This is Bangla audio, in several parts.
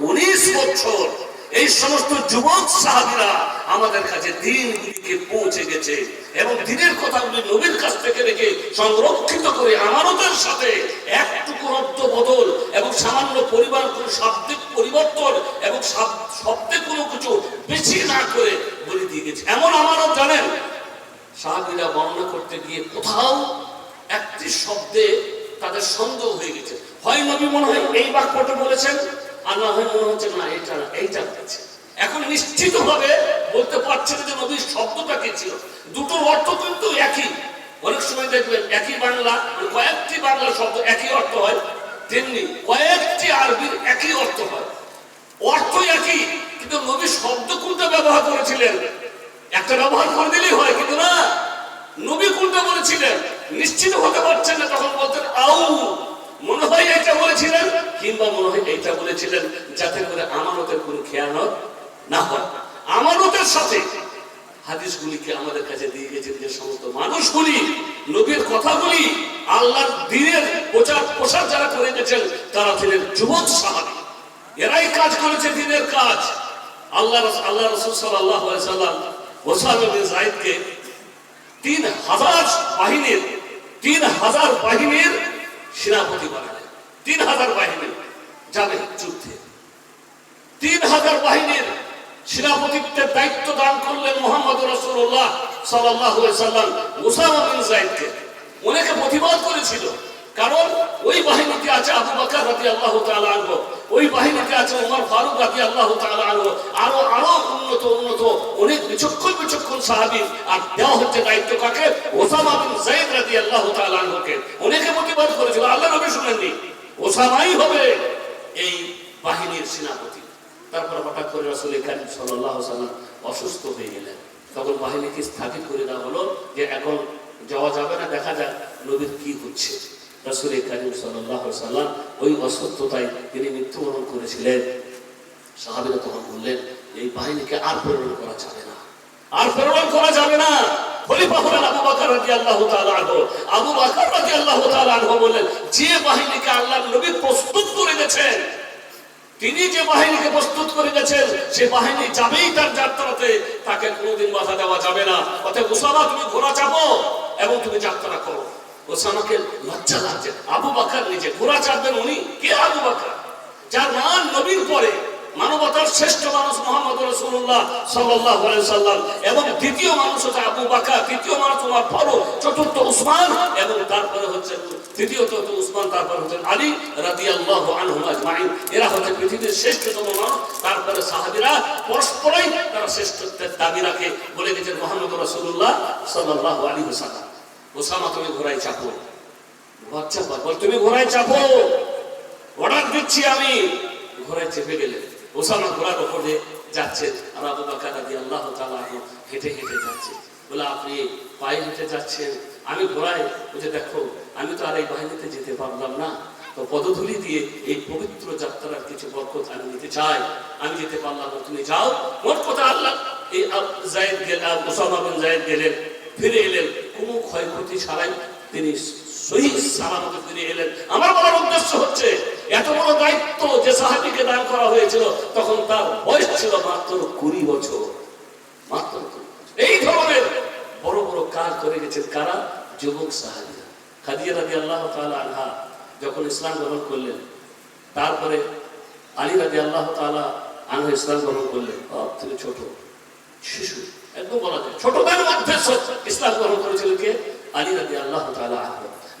উনিশ বছর এই সমস্ত যুবক সাহাবিরা আমাদের কাছে দিনগুলিকে পৌঁছে গেছে এবং দিনের কথাগুলি নবীর কাছ থেকে রেখে সংরক্ষিত করে আমানতের সাথে একটুকু রক্ত বদল এবং সামান্য পরিবার কোন শাব্দিক পরিবর্তন এবং শাব- শব্দে কোনো কিছু বেশি না করে বলে দিয়ে গেছে। এমন আমানত জানেন? সাহাবিরা বর্ণনা করতে গিয়ে কোথাও একটি শব্দে তাদের সন্দেহ হয়ে গেছে। হয় নবী মনে হয় এই বাক্যটা বলেছেন? হয় মনে হচ্ছে না, এইটা না, এইটা বলেছে এখন নিশ্চিত ভাবে বলতে পারছেন যে নবীর শব্দটা কি ছিল? দুটোর অর্থ কিন্তু একই। অনেক সময় দেখবেন একই বাংলা কয়েকটি বাংলা শব্দ একই অর্থ হয়, তেমনি কয়েকটি আরবির একই অর্থ হয়। অর্থ একই, কিন্তু নবী শব্দ কোনটা ব্যবহার করেছিলেন? একটা ব্যবহার করে দিলেই হয়, কিন্তু না। নবী কোনটা বলেছিলেন? নিশ্চিত হতে পারছেন না, তখন বলতেন আউ মনে হয় এটা বলেছিলেন? কিংবা মনে হয় এইটা বলেছিলেন যাতে করে আমানতের কোনো খেয়ানত না হয়। আমানতের সাথে হাদিসগুলিকে আমাদের কাছে দিয়ে গেছেন যে সমস্ত মানুষগুলি, নবীর কথাগুলি, আল্লাহর দিনের প্রচার প্রসার যারা করে গেছেন, তারা ছিলেন যুবক সাহাবি। এরাই কাজ করেছে দিনের কাজ। আল্লাহ আল্লাহ রসুল সাল্লাহ সাল্লাম ওসামা জাহিদকে তিন হাজার বাহিনীর, তিন হাজার বাহিনীর সেনাপতি বানালেন তিন হাজার বাহিনী যাবে যুদ্ধে। তিন হাজার বাহিনীর সেনাপতিত্বের দায়িত্ব দান করলেন মোহাম্মদ রসুল্লাহ সাল্লাহ সাল্লাম বিন জাইদকে অনেকে প্রতিবাদ করেছিল। আছে আবু বকর রাজি আল্লাহ আনহ। ওই বাহিনীতে আছে ওমর ফারুক রাজি আল্লাহ আনহ। আরও আরও উন্নত উন্নত, অনেক বিচক্ষণ বিচক্ষণ সাহাবি। আর দেওয়া হচ্ছে দায়িত্ব কাকে? ওসামা বিন জাইদ রাজি আল্লাহ আনহকে। অনেকে প্রতিবাদ করেছিল, আল্লাহ নবী শুনেননি। ওসামাই হবে এই বাহিনীর সেনাপতি। তারপর হঠাৎ করে রাসূল কারীম সাল্লাল্লাহু আলাইহি সাল্লাম অসুস্থ হয়ে গেলেন। তখন বাহিনীকে স্থগিত করে দেওয়া হলো যে এখন যাওয়া যাবে না, দেখা যাক নবীর কি হচ্ছে। রাসূল কারীম সাল্লাম ওই অসুস্থতায় তিনি মৃত্যুবরণ করেছিলেন। সাহাবীরা তখন বললেন, এই বাহিনীকে আর প্রেরণ করা যাবে না। আর প্রেরণ করা যাবে না। যে বাহিনীকে প্রস্তুত করে তিনি যে বাহিনীকে প্রস্তুত করে সে বাহিনী যাবেই তার যাত্রাতে। তাকে কোনোদিন বাধা দেওয়া যাবে না। অতএব তুমি ঘোড়া চাপো এবং তুমি যাত্রা করো। ওসামাকে লজ্জা লাগছে। আবু বাকার নিজে ঘোড়া উনি। কে আবু বাকার? যার মান নবীর পরে মানবতার শ্রেষ্ঠ মানুষ মোহাম্মদ রসুল্লাহ সাল্লাহ সাল্লাম এবং দ্বিতীয় মানুষ হচ্ছে আবু বাকা তৃতীয় মানুষ তোমার ফারুক, চতুর্থ উসমান এবং তারপরে হচ্ছে তৃতীয়ত উসমান, তারপরে হচ্ছেন আলী রাদি আল্লাহ আনহুম আজমাইন। এরা হচ্ছে পৃথিবীর শ্রেষ্ঠতম মানুষ। তারপরে সাহাবিরা পরস্পরই তারা শ্রেষ্ঠত্বের দাবি রাখে বলে গেছেন মোহাম্মদ রসুল্লাহ সাল্লাহ আলী হুসানা ওসামা তুমি ঘোড়ায় চাপো। বাচ্চা বল তুমি ঘোড়ায় চাপো। অর্ডার দিচ্ছি আমি। ঘোড়ায় চেপে গেলেন ওসামা ঘোড়ার ওপরে যাচ্ছে। আর আবু বাকার আল্লাহ হেঁটে হেঁটে যাচ্ছে। বলে, আপনি পায়ে হেঁটে যাচ্ছেন। আমি ঘোড়ায় বলছে দেখো, আমি তো আর এই বাহিনীতে যেতে পারলাম না। তো পদধূলি দিয়ে এই পবিত্র যাত্রার কিছু বরকত আমি নিতে চাই। আমি যেতে পারলাম না। তুমি যাও। মোট কথা আল্লাহ এই জায়েদ গেলেন ওসামা বিন জায়েদ গেলেন। ফিরে এলেন। কোনো ক্ষয়ক্ষতি ছাড়াই তিনি তার বয়স ছিল কুড়ি বছর। এই ধরনের বড় বড় কাজ করে কারা? যুবক আল্লাহ যখন ইসলাম গ্রহণ করলেন, তারপরে আলী রাজি আল্লাহ আনহা ইসলাম গ্রহণ করলেন। থেকে ছোট, শিশু। একদম আলী আল্লাহ তাআলা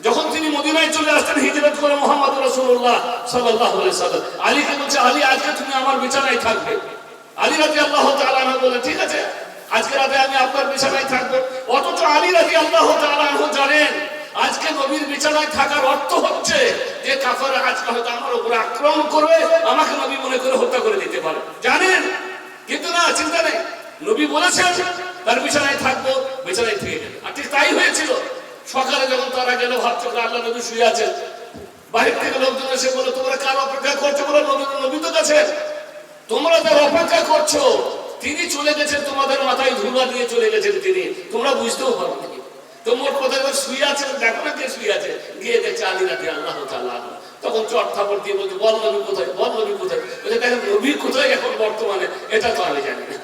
যখন তিনি মদিনায় চলে আসতেন হিজরত করে মোহাম্মদ সাল্লাল্লাহু আলাইহি সাল্লাম। আলীকে বলছে, আলী, আজকে তুমি আমার বিছানায় থাকবে। আলী রাজি আল্লাহ আনহু বলে, ঠিক আছে, আজকে রাতে আমি আপনার বিছানায় থাকব। অথচ আলী রাজি আল্লাহ আনহু জানেন, আজকে নবীর বিছানায় থাকার অর্থ হচ্ছে যে কাফার আজকে হয়তো আমার উপরে আক্রমণ করবে, আমাকে নবী মনে করে হত্যা করে দিতে পারে। জানেন? কিন্তু না, চিন্তা নেই। নবী বলেছেন, তার বিছানায় থাকব, বিছানায় থেকে গেল আর ঠিক তাই হয়েছিল। সকালে যখন তারা গেল, ভাবছে আল্লাহ নবী শুয়ে আছেন। বাহির থেকে লোকজন এসে বলে তোমরা কার অপেক্ষা করছ? বলে নবী নবী তো কাছে। তোমরা যার অপেক্ষা করছ। তিনি চলে গেছেন, তোমাদের মাথায় ধুলা দিয়ে চলে গেছেন তিনি। তোমরা বুঝতেও পারো নাকি তো মোট কথা, এবার শুয়ে আছেন, দেখো না কে শুয়ে আছে। গিয়ে দেখছে আলী রাতে আল্লাহ তাআলা তখন চট থাপড় দিয়ে বলছে, বল নবী কোথায়? বল নবী কোথায়? বলছে, দেখেন নবী কোথায় এখন বর্তমানে? এটা তো আমি জানি না।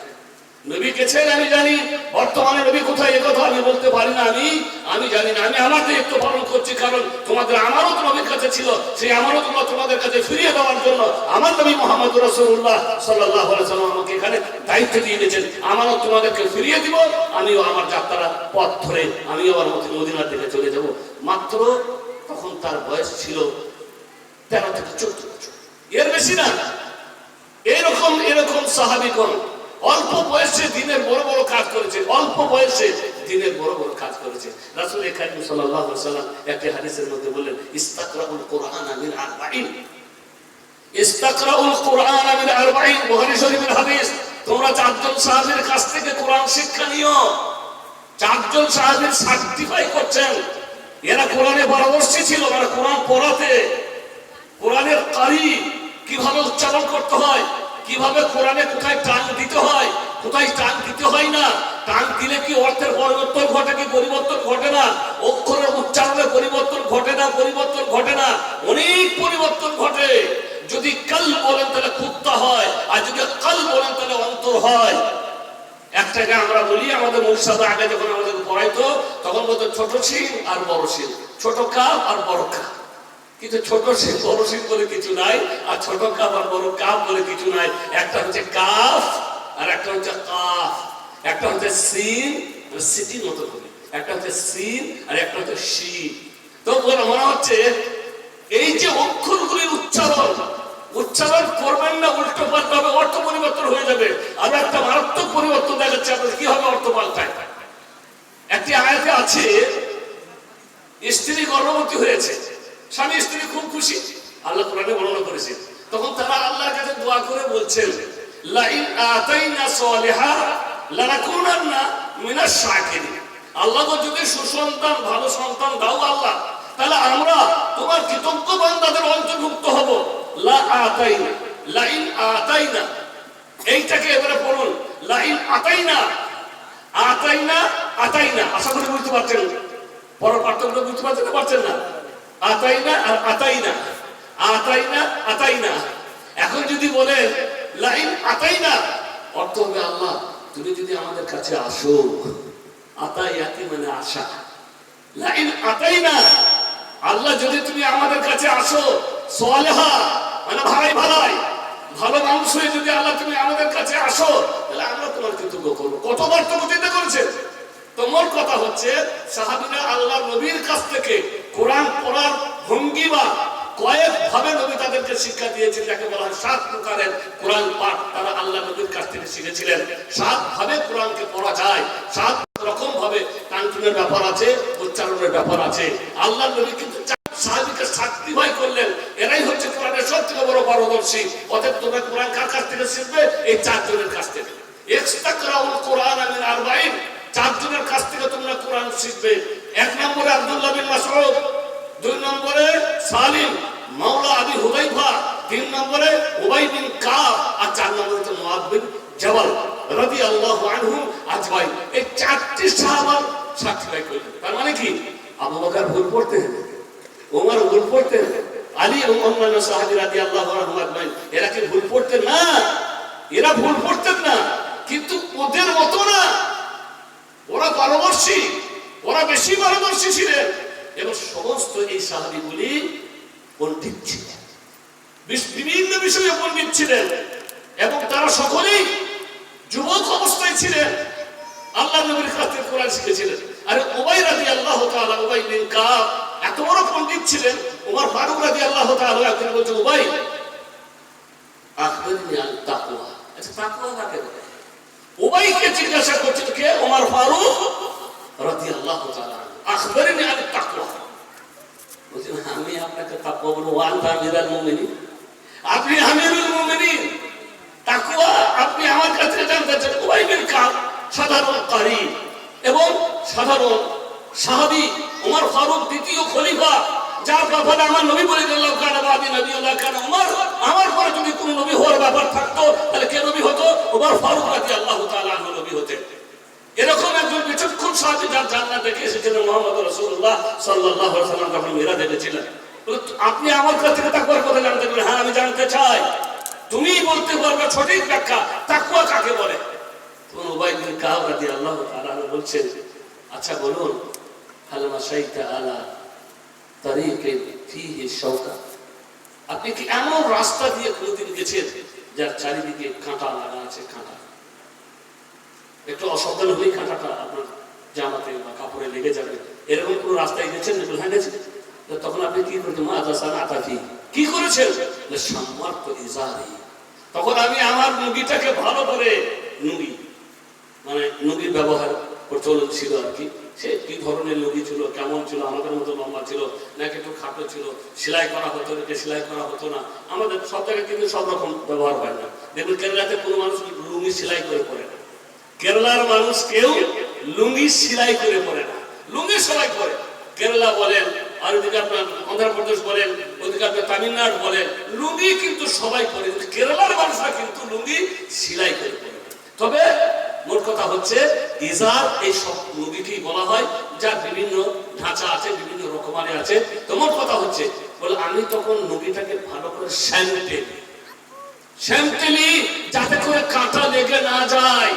নবী গেছেন, আমি জানি। বর্তমানে নবী কোথায় একথা আমি বলতে পারি না। আমি আমি জানি না। আমি আমার দায়িত্ব পালন করছি, কারণ তোমাদের আমারও তো নবীর কাছে ছিল। সেই আমারও তোমরা তোমাদের কাছে ফিরিয়ে দেওয়ার জন্য আমার নবী মোহাম্মদ রসুল্লাহ সাল্লাহ আমাকে এখানে দায়িত্ব দিয়ে দিয়েছেন। আমারও তোমাদেরকে ফিরিয়ে দিব, আমিও আমার যাত্রা পথ ধরে আমিও আমার মতো মদিনার দিকে চলে যাব। মাত্র তখন তার বয়স ছিল তেরো থেকে চোদ্দ বছর। এর বেশি না। এরকম এরকম সাহাবিগণ অল্প বয়সে দিনের বড় বড় কাজ করেছে, অল্প বয়সে দিনের বড় বড় কাজ করেছে। রাসূল সাল্লাল্লাহু আলাইহি সাল্লাম একটি হাদিসের মধ্যে বললেন, ইস্তাকরাউল কোরআন মিন আরবাঈন। ইস্তাকরাউল কোরআন মিন আরবাঈন, বুখারী শরীফের হাদিস। তোমরা চারজন সাহাবীর কাছ থেকে কোরআন শিক্ষা নিও। চারজন সাহাবীর সার্টিফাই করছেন। এরা কোরআনে পারদর্শী ছিল, এরা কোরআন পড়াতে। কোরআনের কারি কীভাবে উচ্চারণ করতে হয়? কীভাবে কোরআনে কোথায় টান দিতে হয়, কোথায় টান দিতে হয় না, টান দিলে কি অর্থের পরিবর্তন ঘটে কি পরিবর্তন ঘটে না, অক্ষরের উচ্চারণে পরিবর্তন ঘটে না, পরিবর্তন ঘটে না, অনেক পরিবর্তন ঘটে। যদি কাল বলেন তাহলে কুত্তা হয়, আর যদি কাল বলেন তাহলে অন্তর হয়। একটাকে আমরা বলি, আমাদের মূর্ষাদা আগে যখন আমাদের পড়াইতো, তখন বলতো ছোট সিং আর বড় সিং ছোট কাপ আর বড় কাপ। কিন্তু ছোট সিং বড় সিং বলে কিছু নাই, আর ছোট কাপ আর বড় কাপ বলে কিছু নাই। একটা হচ্ছে কাফ, আর একটা হচ্ছে কাফ। একটা হচ্ছে সিন সিটির মতো করে একটা হচ্ছে সিন, আর একটা হচ্ছে সি তো বলে মনে হচ্ছে, এই যে অক্ষরগুলির উচ্চারণ উচ্চারণ করবেন না, উল্টো পাল্টা অর্থ পরিবর্তন হয়ে যাবে আর একটা মারাত্মক পরিবর্তন দেখাচ্ছে আপনার কি হবে অর্থ পাল্টায় একটি আয়াতে আছে স্ত্রী গর্ভবতী হয়েছে স্বামী স্ত্রী খুব খুশি আল্লাহ কোরআনে বর্ণনা করেছে। তখন তারা আল্লাহর কাছে দোয়া করে বলছেন, লাইন আতাইনা সালিহা লানাকুনান্না মিনাশ শাকিরিন। আল্লাহ যদি সুসন্তান, ভালো সন্তান, দাও আল্লাহ। তাহলে আমরা তোমার কৃতজ্ঞ বান্দাদের অন্তর্ভুক্ত হব। লা আতাইনা, লাইন আতাইনা। এইটাকে এবারে পড়ুন। লাইন আতাইনা আতাইনা আতাইনা। আশা করি বুঝতে পারছেন। বড় পার্থক্য বুঝতে পারছেন না পারছেন না? আতাইনা আর আতাইনা। এখন যদি বলেন লাইন আতাইনা, অর্থ হবে আল্লাহ, তুমি যদি আমাদের কাছে আসো আতাই আতাইয়াতি মানে আশা। লাইন আতাইনা, আল্লাহ যদি তুমি আমাদের কাছে আসো সোয়ালেহা মানে ভাই ভালাই ভালো মানুষ হয়ে যদি আল্লাহ তুমি আমাদের কাছে আসো, তাহলে আমরা তোমার কৃতজ্ঞ করব। কতবার তো চিন্তা করেছেন? তোমার কথা হচ্ছে, সাহাবিরা আল্লাহ নবীর কাছ থেকে কোরআন পড়ার ভঙ্গি কয়েক ভাবে নবী তাদেরকে শিক্ষা দিয়েছেন, যাকে বলা হয় সাত প্রকারের কোরআন পাঠ, তারা আল্লাহ নবীর কাছ থেকে শিখেছিলেন। সাত ভাবে কোরআনকে পড়া যায়, সাত রকম ভাবে কান্টুনের ব্যাপার আছে, উচ্চারণের ব্যাপার আছে। আল্লাহ নবী কিন্তু সাহাবিকে সার্টিফাই করলেন। এরাই হচ্ছে কোরআনের সব থেকে বড় পারদর্শী। অতএব তোমরা কোরআন কার কাছ থেকে শিখবে? এই চারজনের কাছ থেকে। ইস্তাকরাউল কোরআন আমিন আরবাইন। চারজনের কাছ থেকে তোমরা কোরআন শিখবে। এক নম্বরে আব্দুল্লাহ বিন মাসউদ, দুই নম্বরে সালিম মাওলা আবি হুদাইফা তিন নম্বরে, উবাই বিন কাব, আর চার নম্বরে হচ্ছে মুআদ বিন জাবাল রাদিয়াল্লাহু আনহু। আজমাইন এই চারটি সাহাবা সার্টিফাই করলেন তার মানে কি? আবু বকর ভুল পড়তেন ওমর ভুল পড়তেন আলী এবং অন্যান্য সাহাবী রাদিয়াল্লাহু আনহু আজমাইন, এরা কি ভুল পড়তেন না? এরা ভুল পড়তেন না, কিন্তু ওদের মতো না। ওরা পারদর্শী ওরা বেশি পারদর্শী ছিলেন। এবং সমস্ত এই সাহাবিগুলি পণ্ডিত ছিলেন। বিভিন্ন বিষয়ে পণ্ডিত ছিলেন। এবং তারা সকলেই যুবক অবস্থায় ছিলেন। আল্লাহ নবীর কাছ কোরআন শিখেছিলেন। আরে ওবাই রাজি আল্লাহ তাআলা ওবাই বিন কাব এত বড় পণ্ডিত ছিলেন। ওমর ফারুক রাজি আল্লাহ তাআলা একদিন বলছে ওবাই আখবরনি তাকওয়া। আচ্ছা তাকওয়া কাকে বলে? উবাইকে জিজ্ঞাসা করছিল কে ওমর ফারুক রাদিয়াল্লাহু তাআলা আখবরনি আন তাকওয়া বলছেন আমি আপনাকে তাকওয়া বলব ওয়ান আমিরুল মুমিনিন। আপনি আমিরুল মুমিনিন। তাকওয়া আপনি আমার কাছে জানতে চান। উবাই কাব সাধারণ কারি এবং সাধারণ সাহাবী ওমর ফারুক দ্বিতীয় খলিফা, যার ব্যাপারে আমার নবী বলে দিল কান নবী আল্লাহ কান ওমর আমার পরে যদি কোনো নবী হওয়ার ব্যাপার থাকতো, তাহলে কে নবী হতো? ওমর ফারুক রাজি আল্লাহ তাআলা নবী হতেন। এরকম একজন বিচক্ষণ সাহাবী যার জান্নাত দেখে এসেছিলেন মোহাম্মদ রাসূলুল্লাহ সাল্লাল্লাহু আলাইহি সাল্লাম যখন মেরাজে আপনি আমার কাছ থেকে তাকওয়ার কথা জানতে পারেন। হ্যাঁ আমি জানতে চাই। তুমি বলতে পারবে সঠিক ব্যাখ্যা। তাকুয়া কাকে বলে? তখন উবাই বিন কাব রাদিয়াল্লাহু তাআলা বলছেন আচ্ছা বলুন হালমা শাইতা আলা তারিকে ফিহি শাওকা? আপনি কি এমন রাস্তা দিয়ে কোনোদিন গেছেন যার চারিদিকে কাঁটা লাগা আছে, কাঁটা? একটু অসাবধান হলেই কাঁটাটা আপনার জামাতে বা কাপড়ে লেগে যাবে। এরকম কোনো রাস্তায় গেছেন? হ্যাঁ গেছেন। তখন আপনি কি করছেন মা দাসান আতাফি কি করেছেন? তখন আমি আমার মুগিটাকে ভালো করে নুগি মানে নুগির ব্যবহার প্রচলন ছিল আর কি। সে কি ধরনের লুগি ছিল, কেমন ছিল, আমাদের মতো লম্বা ছিল, নাকি একটু খাটো ছিল, সেলাই করা হতো, নাকি সেলাই করা হতো না? আমাদের সব জায়গায় কিন্তু সব রকম ব্যবহার হয় না। দেখুন, কেরালাতে কোনো মানুষ লুঙ্গি সেলাই করে পড়ে না। কেরালার মানুষ কেউ লুঙ্গি সেলাই করে পড়ে না। লুঙ্গি সেলাই করে। কেরালা বলেন আর ওদিকে আপনার অন্ধ্রপ্রদেশ বলেন, ওদিকে আপনার তামিলনাড়ু বলেন, লুঙ্গি কিন্তু সবাই পরে কেরালার মানুষরা কিন্তু লুঙ্গি সেলাই করে তবে মোট কথা হচ্ছে ইজার এই সব লুঙ্গিকেই বলা হয় যার বিভিন্ন ঢাঁচা আছে, বিভিন্ন রকমারি আছে। তো মোট কথা হচ্ছে, বলে আমি তখন লুঙ্গিটাকে ভালো করে শ্যাম্পেলি শ্যাম্পেলি যাতে করে কাঁটা লেগে না যায়।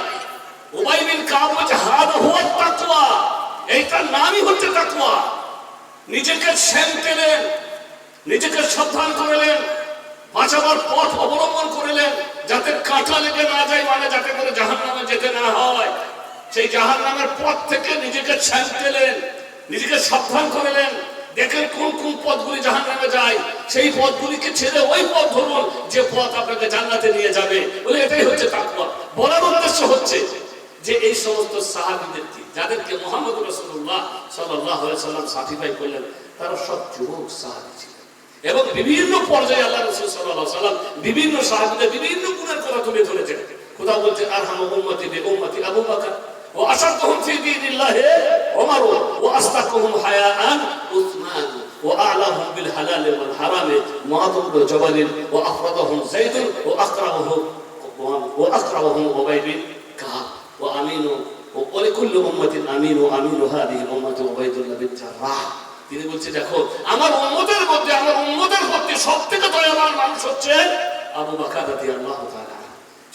উবাই বিন কাব হচ্ছে হাদ হওয়ার তাকওয়া, এইটার নামই হচ্ছে তাকওয়া। নিজেকে শ্যাম্পেলেন নিজেকে সাবধান করলেন, বাঁচাবার পথ অবলম্বন করলেন, যাতে কাঁটা লেগে না যায় মানে যাতে করে জাহান নামে যেতে না হয়। সেই জাহান নামের পথ থেকে নিজেকে ছাড়তেলেন নিজেকে সাবধান করলেন। দেখেন কোন কোন পথগুলি জাহান নামে যায়। সেই পথগুলিকে ছেড়ে ওই পথ ধরুন, যে পথ আপনাকে জান্নাতে নিয়ে যাবে। বলে এটাই হচ্ছে তাকওয়া। বলার উদ্দেশ্য হচ্ছে যে এই সমস্ত সাহাবিদেরকে যাদেরকে মোহাম্মদ রসুল্লাহ সাল্লাহ সাল্লাম সার্টিফাই করলেন, তারা সব যুবক সাহাবি ছিলেন এবং বিভিন্ন পর্যায়ে আল্লাহ রসুল সাল্লাহ সাল্লাম বিভিন্ন সাহাবিদের বিভিন্ন গুণের কথা তুলে ধরেছেন। কোথাও বলছেন আর হাম উম্মতি বে আবু বকর ও আসাদহুম ফি দীনিল্লাহ ওমর ও আস্তাকুহুম হায়াআন উসমান ও আলাহুম বিল হালাল ওয়াল হারাম মুআদ বিন জবাল ও আফরাদহুম যায়েদ ও আকরামহুম ও আকরামহুম উবাই বিন কাব ও আমিন ও ولكل أمة أمين وأمين هذه الأمة عبيد الله بن جراح তিনি বলছে দেখো আমার উম্মতের মধ্যে আমার উম্মতের মধ্যে সব থেকে দয়াবান মানুষ হচ্ছে আবু বাকার রাদিয়াল্লাহু তাআলা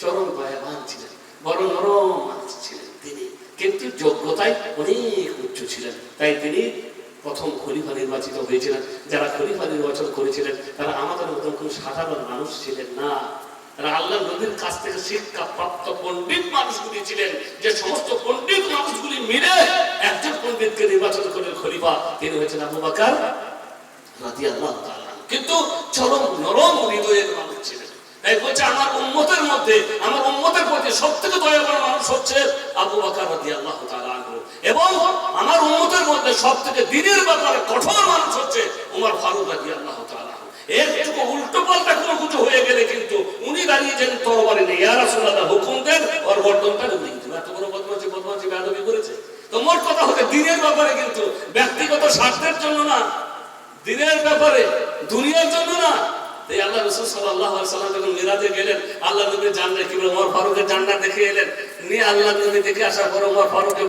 চরম দয়াবান ছিলেন বড় নরম মানুষ ছিলেন তিনি কিন্তু যোগ্যতায় অনেক উচ্চ ছিলেন তাই তিনি প্রথম খলিফা নির্বাচিত হয়েছিলেন যারা খলিফা নির্বাচন করেছিলেন তারা আমাদের মতন কোনো সাধারণ মানুষ ছিলেন না তারা আল্লাহ নবীর কাছ থেকে পণ্ডিত মানুষগুলি ছিলেন যে সমস্ত পণ্ডিত মানুষগুলি মিলে একজন পণ্ডিতকে নির্বাচন খলিফা তিনি হয়েছেন আবু বাকার কিন্তু চরম নরম হৃদয়ের মানুষ ছিলেন। তাই বলছে, আমার উম্মতের মধ্যে, আমার উম্মতের প্রতি সব থেকে দয়াবান মানুষ হচ্ছে আবু বকর তাআলা আনহু। এবং আমার উম্মতের মধ্যে সব থেকে দিনের ব্যাপারে কঠোর মানুষ হচ্ছে উমর ফারুক তাআলা আনহু। এর উল্টো পাল্টা কোনো কিছু হয়ে গেলে কিন্তু স্বার্থের জন্য না, দিনের ব্যাপারে দুনিয়ার জন্য না। আল্লাহ রসুল সাল্লাহ যখন মিরাজে গেলেন আল্লাহ নবী কি বলে ওমর ফারুকের দেখে এলেন। নিয়ে আল্লাহ নবী দেখে আসার পর ওমর ফারুক